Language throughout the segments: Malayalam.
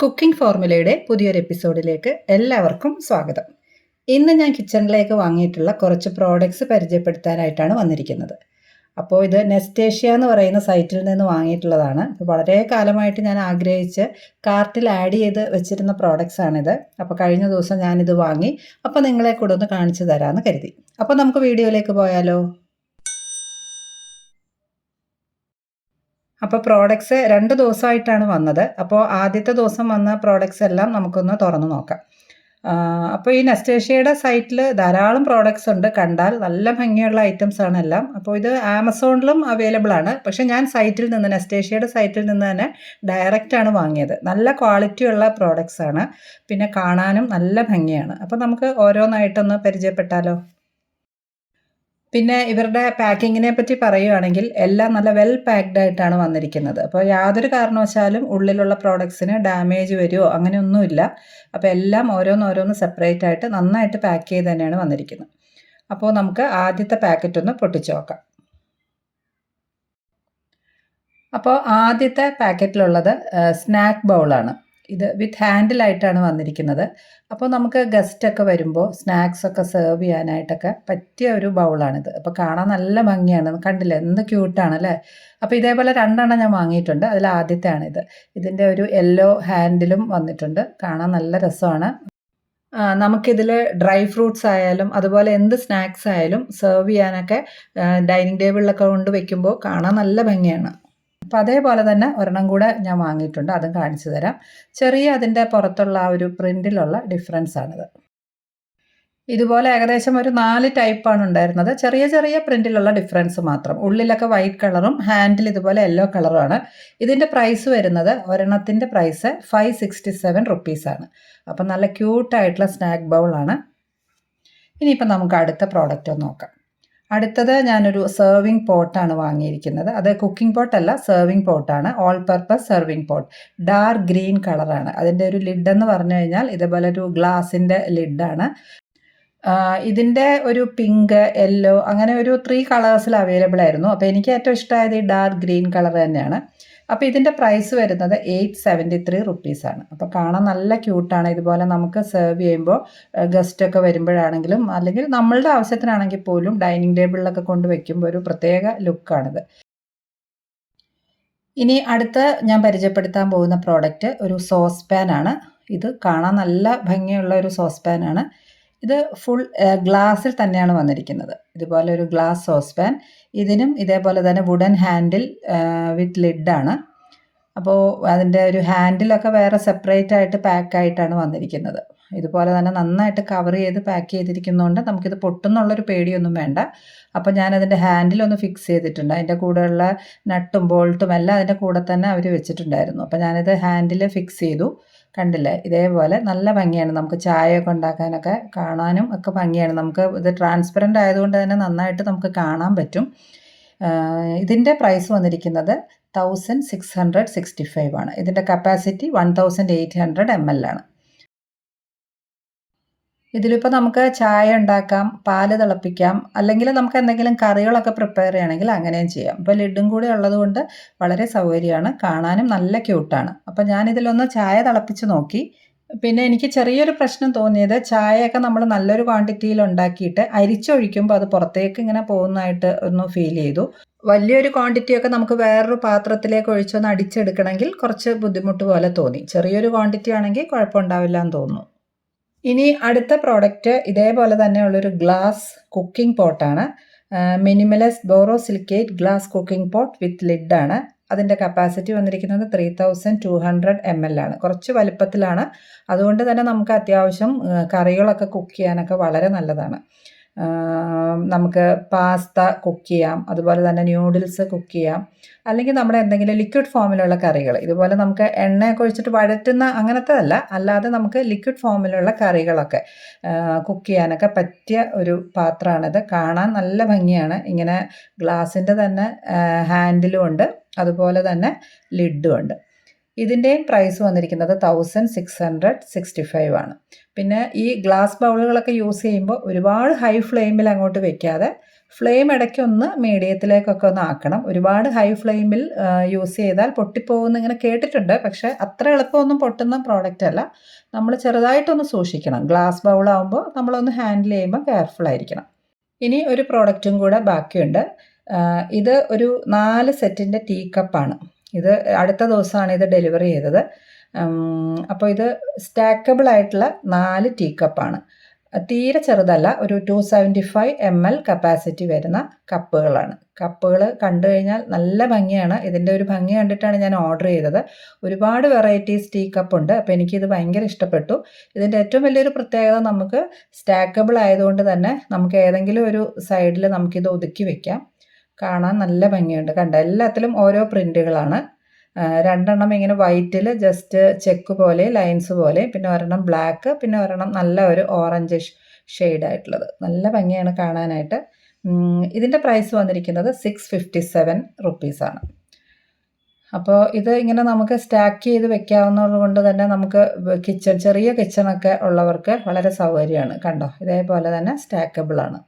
കുക്കിംഗ് ഫോർമുലയുടെ പുതിയൊരു എപ്പിസോഡിലേക്ക് എല്ലാവർക്കും സ്വാഗതം. ഇന്ന് ഞാൻ കിച്ചണിലേക്ക് വാങ്ങിയിട്ടുള്ള കുറച്ച് പ്രോഡക്ട്സ് പരിചയപ്പെടുത്താനായിട്ടാണ് വന്നിരിക്കുന്നത്. അപ്പോൾ ഇത് നെസ്റ്റേഷ്യ എന്ന് പറയുന്ന സൈറ്റിൽ നിന്ന് വാങ്ങിയിട്ടുള്ളതാണ്. വളരെ കാലമായിട്ട് ഞാൻ ആഗ്രഹിച്ച് കാർട്ടിൽ ആഡ് ചെയ്ത് വെച്ചിരുന്ന പ്രോഡക്റ്റ്സ് ആണിത്. അപ്പോൾ കഴിഞ്ഞ ദിവസം ഞാനിത് വാങ്ങി. അപ്പോൾ നിങ്ങളെ കൂടെ ഒന്ന് കാണിച്ചു തരാമെന്ന് കരുതി. അപ്പോൾ നമുക്ക് വീഡിയോയിലേക്ക് പോയാലോ? അപ്പോൾ പ്രോഡക്ട്സ് രണ്ട് ദിവസമായിട്ടാണ് വന്നത്. അപ്പോൾ ആദ്യത്തെ ദിവസം വന്ന പ്രോഡക്ട്സ് എല്ലാം നമുക്കൊന്ന് തുറന്നു നോക്കാം. അപ്പോൾ ഈ നെസ്റ്റേഷ്യയുടെ സൈറ്റിൽ ധാരാളം പ്രോഡക്ട്സ് ഉണ്ട്. കണ്ടാൽ നല്ല ഭംഗിയുള്ള ഐറ്റംസ് ആണ് എല്ലാം. അപ്പോൾ ഇത് ആമസോണിലും അവൈലബിൾ ആണ്. പക്ഷേ ഞാൻ സൈറ്റിൽ നിന്ന് നെസ്റ്റേഷ്യയുടെ സൈറ്റിൽ നിന്ന് തന്നെ ഡയറക്റ്റ് ആണ് വാങ്ങിയത്. നല്ല ക്വാളിറ്റി ഉള്ള പ്രോഡക്ട്സ് ആണ്. പിന്നെ കാണാനും നല്ല ഭംഗിയാണ്. അപ്പോൾ നമുക്ക് ഓരോന്നായിട്ടൊന്ന് പരിചയപ്പെട്ടാലോ? പിന്നെ ഇവരുടെ പാക്കിങ്ങിനെ പറ്റി പറയുകയാണെങ്കിൽ എല്ലാം നല്ല വെൽ പാക്ഡ് ആയിട്ടാണ് വന്നിരിക്കുന്നത്. അപ്പോൾ യാതൊരു കാരണവശാലും ഉള്ളിലുള്ള പ്രോഡക്ട്സിന് ഡാമേജ് വരുമോ അങ്ങനെയൊന്നുമില്ല. അപ്പോൾ എല്ലാം ഓരോന്നോരോന്ന് സെപ്പറേറ്റ് ആയിട്ട് നന്നായിട്ട് പാക്ക് ചെയ്ത് തന്നെയാണ് വന്നിരിക്കുന്നത്. അപ്പോൾ നമുക്ക് ആദ്യത്തെ പാക്കറ്റ് ഒന്ന് പൊട്ടിച്ചു നോക്കാം. അപ്പോൾ ആദ്യത്തെ പാക്കറ്റിലുള്ളത് സ്നാക്ക് ബൗളാണ് ഇത് വിത്ത് ഹാൻഡിലായിട്ടാണ് വന്നിരിക്കുന്നത്. അപ്പോൾ നമുക്ക് ഗസ്റ്റൊക്കെ വരുമ്പോൾ സ്നാക്സ് ഒക്കെ സെർവ് ചെയ്യാനായിട്ടൊക്കെ പറ്റിയ ഒരു ബൗളാണിത് അപ്പോൾ കാണാൻ നല്ല ഭംഗിയാണ്. കണ്ടില്ല? എന്ത് ക്യൂട്ടാണ് അല്ലേ? അപ്പോൾ ഇതേപോലെ രണ്ടെണ്ണം ഞാൻ വാങ്ങിയിട്ടുണ്ട്. അതിൽ ആദ്യത്തെ ഇത് ഇതിന്റെ ഒരു യെല്ലോ ഹാൻഡിലും വന്നിട്ടുണ്ട്. കാണാൻ നല്ല രസമാണ്. നമുക്കിതിൽ ഡ്രൈ ഫ്രൂട്ട്സ് ആയാലും അതുപോലെ എന്ത് സ്നാക്സ് ആയാലും സെർവ് ചെയ്യാനൊക്കെ ഡൈനിങ് ടേബിളിലൊക്കെ കൊണ്ട് വെക്കുമ്പോൾ കാണാൻ നല്ല ഭംഗിയാണ്. അപ്പം അതേപോലെ തന്നെ ഒരെണ്ണം കൂടെ ഞാൻ വാങ്ങിയിട്ടുണ്ട് അതും കാണിച്ചു തരാം. ചെറിയ അതിന്റെ പുറത്തുള്ള ആ ഒരു പ്രിന്റിലുള്ള ഡിഫറൻസ് ആണിത്. ഇതുപോലെ ഏകദേശം ഒരു നാല് ടൈപ്പാണ് ഉണ്ടായിരുന്നത്. ചെറിയ ചെറിയ പ്രിന്റിലുള്ള ഡിഫറൻസ് മാത്രം. ഉള്ളിലൊക്കെ വൈറ്റ് കളറും ഹാൻഡിൽ ഇതുപോലെ യെല്ലോ കളറുമാണ്. ഇതിന്റെ പ്രൈസ് വരുന്നത് ഒരെണ്ണത്തിന്റെ പ്രൈസ് ഫൈവ് സിക്സ്റ്റി സെവൻ റുപ്പീസാണ് അപ്പം നല്ല ക്യൂട്ടായിട്ടുള്ള സ്നാക്ക് ബൗളാണ് ഇനിയിപ്പോൾ നമുക്ക് അടുത്ത പ്രോഡക്റ്റ് നോക്കാം. അടുത്തത് ഞാനൊരു സെർവിങ് പോട്ടാണ് വാങ്ങിയിരിക്കുന്നത്. അത് കുക്കിംഗ് പോട്ടല്ല serving പോട്ടാണ് all purpose serving pot dark green കളറാണ് അതിന്റെ ഒരു ലിഡ് എന്ന് പറഞ്ഞു കഴിഞ്ഞാൽ ഇതേപോലെ ഒരു ഗ്ലാസിന്റെ ലിഡാണ് ഇതിന്റെ ഒരു പിങ്ക് യെല്ലോ അങ്ങനെ ഒരു ത്രീ കളേഴ്സിൽ അവൈലബിൾ ആയിരുന്നു. അപ്പോൾ എനിക്ക് ഏറ്റവും ഇഷ്ടമായത് ഈ ഡാർക്ക് ഗ്രീൻ കളർ തന്നെയാണ്. അപ്പോൾ ഇതിന്റെ പ്രൈസ് വരുന്നത് എയ്റ്റ് സെവന്റി ത്രീ റുപ്പീസാണ് അപ്പോൾ കാണാൻ നല്ല ക്യൂട്ടാണ് ഇതുപോലെ നമുക്ക് സെർവ് ചെയ്യുമ്പോൾ ഗസ്റ്റൊക്കെ വരുമ്പോഴാണെങ്കിലും അല്ലെങ്കിൽ നമ്മളുടെ ആവശ്യത്തിനാണെങ്കിൽ പോലും ഡൈനിങ് ടേബിളിലൊക്കെ കൊണ്ട് വയ്ക്കുമ്പോൾ ഒരു പ്രത്യേക ലുക്കാണിത് ഇനി അടുത്ത ഞാൻ പരിചയപ്പെടുത്താൻ പോകുന്ന പ്രോഡക്റ്റ് ഒരു സോസ് പാൻ ആണ്. ഇത് കാണാൻ നല്ല ഭംഗിയുള്ള ഒരു സോസ് പാൻ ആണ്. ഇത് ഫുൾ ഗ്ലാസ്സിൽ തന്നെയാണ് വന്നിരിക്കുന്നത്. ഇതുപോലെ ഒരു ഗ്ലാസ് സോസ് പാൻ ഇതിനും ഇതേപോലെ തന്നെ വുഡൻ ഹാൻഡിൽ വിത്ത് ലിഡാണ് അപ്പോൾ അതിന്റെ ഒരു ഹാൻഡിലൊക്കെ വേറെ സെപ്പറേറ്റ് ആയിട്ട് പാക്ക് ആയിട്ടാണ് വന്നിരിക്കുന്നത്. ഇതുപോലെ തന്നെ നന്നായിട്ട് കവർ ചെയ്ത് പാക്ക് ചെയ്തിരിക്കുന്നതുകൊണ്ട് നമുക്കിത് പൊട്ടുന്നുള്ളൊരു പേടിയൊന്നും വേണ്ട. അപ്പോൾ ഞാനതിന്റെ ഹാൻഡിലൊന്ന് ഫിക്സ് ചെയ്തിട്ടുണ്ട്. അതിന്റെ കൂടെയുള്ള നട്ടും ബോൾട്ടും എല്ലാം അതിന്റെ കൂടെ തന്നെ അവർ വെച്ചിട്ടുണ്ടായിരുന്നു. അപ്പോൾ ഞാനത് ഹാൻഡിൽ ഫിക്സ് ചെയ്തു. കണ്ടില്ലേ? ഇതേപോലെ നല്ല ഭംഗിയാണ്. നമുക്ക് ചായയൊക്കെ ഉണ്ടാക്കാനൊക്കെ കാണാനും ഒക്കെ ഭംഗിയാണ്. നമുക്ക് ഇത് ട്രാൻസ്പെറന്റ് ആയതുകൊണ്ട് തന്നെ നന്നായിട്ട് നമുക്ക് കാണാൻ പറ്റും. ഇതിന്റെ പ്രൈസ് വന്നിരിക്കുന്നത് thousand six hundred sixty five ആണ്. ഇതിന്റെ capacity one thousand eight hundred M L ആണ്. ഇതിലിപ്പോൾ നമുക്ക് ചായ ഉണ്ടാക്കാം പാൽ തിളപ്പിക്കാം അല്ലെങ്കിൽ നമുക്ക് എന്തെങ്കിലും കറികളൊക്കെ പ്രിപ്പയർ ചെയ്യണമെങ്കിൽ അങ്ങനെയും ചെയ്യാം. ഇപ്പോൾ ലിഡും കൂടി ഉള്ളതുകൊണ്ട് വളരെ സൗകര്യമാണ് കാണാനും നല്ല ക്യൂട്ടാണ് അപ്പോൾ ഞാനിതിലൊന്ന് ചായ തിളപ്പിച്ച് നോക്കി. പിന്നെ എനിക്ക് ചെറിയൊരു പ്രശ്നം തോന്നിയത് ചായയൊക്കെ നമ്മൾ നല്ലൊരു ക്വാണ്ടിറ്റിയിൽ ഉണ്ടാക്കിയിട്ട് അരിച്ചൊഴിക്കുമ്പോൾ അത് പുറത്തേക്ക് ഇങ്ങനെ പോകുന്നതായിട്ട് ഒന്ന് ഫീൽ ചെയ്തു. വലിയൊരു ക്വാണ്ടിറ്റിയൊക്കെ നമുക്ക് വേറൊരു പാത്രത്തിലേക്ക് ഒഴിച്ചൊന്ന് അടിച്ചെടുക്കണമെങ്കിൽ കുറച്ച് ബുദ്ധിമുട്ട് പോലെ തോന്നി. ചെറിയൊരു ക്വാണ്ടിറ്റി ആണെങ്കിൽ കുഴപ്പമുണ്ടാവില്ല എന്ന് തോന്നുന്നു. ഇനി അടുത്ത പ്രോഡക്റ്റ് ഇതേപോലെ തന്നെ തന്നെയുള്ളൊരു ഗ്ലാസ് കുക്കിംഗ് പോട്ടാണ് മിനിമലസ് borosilicate glass cooking pot with ലിഡാണ് അതിന്റെ കപ്പാസിറ്റി വന്നിരിക്കുന്നത് three thousand two hundred M L ആണ്. കുറച്ച് വലുപ്പത്തിലാണ്. അതുകൊണ്ട് തന്നെ നമുക്ക് അത്യാവശ്യം കറികളൊക്കെ കുക്ക് ചെയ്യാനൊക്കെ വളരെ നല്ലതാണ്. നമുക്ക് പാസ്ത കുക്ക് ചെയ്യാം. അതുപോലെ തന്നെ ന്യൂഡിൽസ് കുക്ക് ചെയ്യാം. അല്ലെങ്കിൽ നമ്മുടെ എന്തെങ്കിലും ലിക്വിഡ് ഫോമിലുള്ള കറികൾ. ഇതുപോലെ നമുക്ക് എണ്ണയൊക്കെ ഒഴിച്ചിട്ട് വഴറ്റുന്ന അങ്ങനത്തെ അല്ല അല്ലാതെ നമുക്ക് ലിക്വിഡ് ഫോമിലുള്ള കറികളൊക്കെ കുക്ക് ചെയ്യാനൊക്കെ പറ്റിയ ഒരു പാത്രമാണിത്. കാണാൻ നല്ല ഭംഗിയാണ്. ഇങ്ങനെ ഗ്ലാസിന്റെ തന്നെ ഹാൻഡിലും ഉണ്ട്. അതുപോലെ തന്നെ ലിഡും ഉണ്ട്. ഇതിന്റെയും പ്രൈസ് വന്നിരിക്കുന്നത് thousand six hundred sixty five ആണ്. പിന്നെ ഈ ഗ്ലാസ് ബൗളുകളൊക്കെ യൂസ് ചെയ്യുമ്പോൾ ഒരുപാട് ഹൈ ഫ്ലെയിമിൽ അങ്ങോട്ട് വെക്കാതെ ഫ്ലെയിം ഇടയ്ക്ക് ഒന്ന് മീഡിയത്തിലേക്കൊക്കെ ഒന്ന് ആക്കണം. ഒരുപാട് ഹൈ ഫ്ലെയിമിൽ യൂസ് ചെയ്താൽ പൊട്ടിപ്പോകുന്ന ഇങ്ങനെ കേട്ടിട്ടുണ്ട്. പക്ഷേ അത്ര എളുപ്പമൊന്നും പൊട്ടുന്ന പ്രോഡക്റ്റ് അല്ല. നമ്മൾ ചെറുതായിട്ടൊന്ന് സൂക്ഷിക്കണം. ഗ്ലാസ് ബൗളാകുമ്പോൾ നമ്മളൊന്ന് ഹാൻഡിൽ ചെയ്യുമ്പോൾ കെയർഫുൾ ആയിരിക്കണം. ഇനി ഒരു പ്രോഡക്റ്റും കൂടെ ബാക്കിയുണ്ട്. ഇത് ഒരു നാല് സെറ്റിന്റെ ടീ കപ്പാണ് ഇത് അടുത്ത ദിവസമാണ് ഇത് ഡെലിവറി ചെയ്തത്. അപ്പോൾ ഇത് സ്റ്റാക്കബിൾ ആയിട്ടുള്ള നാല് ടീ കപ്പാണ് തീരെ ചെറുതല്ല ഒരു two seventy five M L capacity വരുന്ന കപ്പുകളാണ് കപ്പുകൾ കണ്ടു കഴിഞ്ഞാൽ നല്ല ഭംഗിയാണ്. ഇതിന്റെ ഒരു ഭംഗി കണ്ടിട്ടാണ് ഞാൻ ഓർഡർ ചെയ്തത്. ഒരുപാട് വെറൈറ്റീസ് ടീ കപ്പ് ഉണ്ട്. അപ്പോൾ എനിക്കിത് ഭയങ്കര ഇഷ്ടപ്പെട്ടു. ഇതിന്റെ ഏറ്റവും വലിയൊരു പ്രത്യേകത നമുക്ക് സ്റ്റാക്കബിൾ ആയതുകൊണ്ട് തന്നെ നമുക്ക് ഏതെങ്കിലും ഒരു സൈഡിൽ നമുക്കിത് ഒതുക്കി വെക്കാം. കാണാൻ നല്ല ഭംഗിയുണ്ട്. കണ്ട? എല്ലാത്തിലും ഓരോ പ്രിന്റുകളാണ് രണ്ടെണ്ണം ഇങ്ങനെ വൈറ്റിൽ ജസ്റ്റ് ചെക്ക് പോലെ ലൈൻസ് പോലെ പിന്നെ ഒരെണ്ണം ബ്ലാക്ക് പിന്നെ ഒരെണ്ണം നല്ല ഒരു ഓറഞ്ച് ആയിട്ടുള്ളത്. നല്ല ഭംഗിയാണ് കാണാനായിട്ട്. ഇതിന്റെ പ്രൈസ് വന്നിരിക്കുന്നത് സിക്സ് ഫിഫ്റ്റി സെവൻ റുപ്പീസാണ് അപ്പോൾ ഇത് ഇങ്ങനെ നമുക്ക് സ്റ്റാക്ക് ചെയ്ത് വെക്കാവുന്നത് കൊണ്ട് തന്നെ നമുക്ക് കിച്ചൺ ചെറിയ കിച്ചണൊക്കെ ഉള്ളവർക്ക് വളരെ സൗകര്യമാണ്. കണ്ടോ? ഇതേപോലെ തന്നെ സ്റ്റാക്കബിൾ ആണ്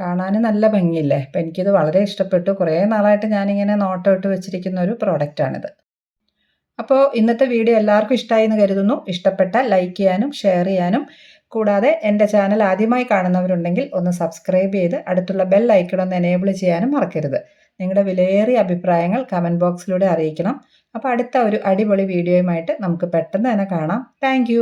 കാണാൻ നല്ല ഭംഗിയില്ലേ? അപ്പം എനിക്കിത് വളരെ ഇഷ്ടപ്പെട്ടു. കുറേ നാളായിട്ട് ഞാനിങ്ങനെ നോട്ടം ഇട്ട് വെച്ചിരിക്കുന്ന ഒരു പ്രോഡക്റ്റാണിത് അപ്പോൾ ഇന്നത്തെ വീഡിയോ എല്ലാവർക്കും ഇഷ്ടമായി എന്ന് കരുതുന്നു. ഇഷ്ടപ്പെട്ട ലൈക്ക് ചെയ്യാനും ഷെയർ ചെയ്യാനും. കൂടാതെ എന്റെ ചാനൽ ആദ്യമായി കാണുന്നവരുണ്ടെങ്കിൽ ഒന്ന് സബ്സ്ക്രൈബ് ചെയ്ത് അടുത്തുള്ള ബെൽ ഐക്കൺ ഒന്ന് എനേബിൾ ചെയ്യാനും മറക്കരുത്. നിങ്ങളുടെ വിലയേറിയ അഭിപ്രായങ്ങൾ കമന്റ് ബോക്സിലൂടെ അറിയിക്കണം. അപ്പോൾ അടുത്ത ഒരു അടിപൊളി വീഡിയോയുമായിട്ട് നമുക്ക് പെട്ടെന്ന് തന്നെ കാണാം. താങ്ക്